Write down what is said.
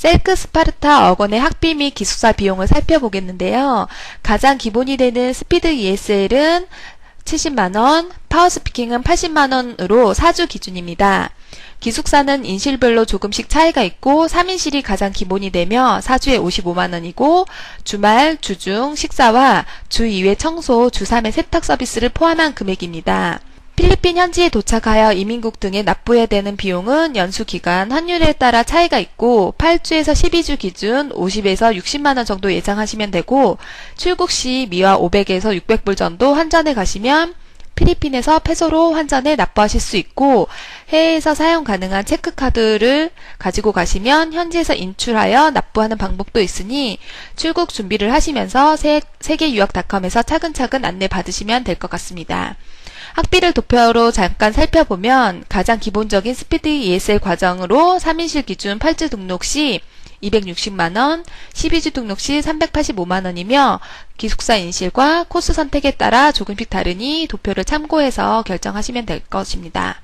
셀크 스파르타 어건의 학비 및 기숙사 비용을 살펴보겠는데요. 가장 기본이 되는 스피드 ESL은 70만원, 파워스피킹은 80만원으로 4주 기준입니다. 기숙사는 인실별로 조금씩 차이가 있고 3인실이 가장 기본이 되며 4주에 55만원이고 주말, 주중, 식사와 주 2회 청소, 주 3회 세탁 서비스를 포함한 금액입니다. 필리핀 현지에 도착하여 이민국 등에 납부해야 되는 비용은 연수 기간, 환율에 따라 차이가 있고 8주에서 12주 기준 50에서 60만 원 정도 예상하시면 되고 출국 시 미화 500에서 600불 정도 환전해 가시면 필리핀에서 페소로 환전해 납부하실 수 있고 해외에서 사용 가능한 체크카드를 가지고 가시면 현지에서 인출하여 납부하는 방법도 있으니 출국 준비를 하시면서 세, 세계유학닷컴에서 차근차근 안내 받으시면 될 것 같습니다. 학비를 도표로 잠깐 살펴보면 가장 기본적인 스피드 ESL 과정으로 3인실 기준 8주 등록 시 260만원, 12주 등록 시 385만원이며 기숙사 인실과 코스 선택에 따라 조금씩 다르니 도표를 참고해서 결정하시면 될 것입니다.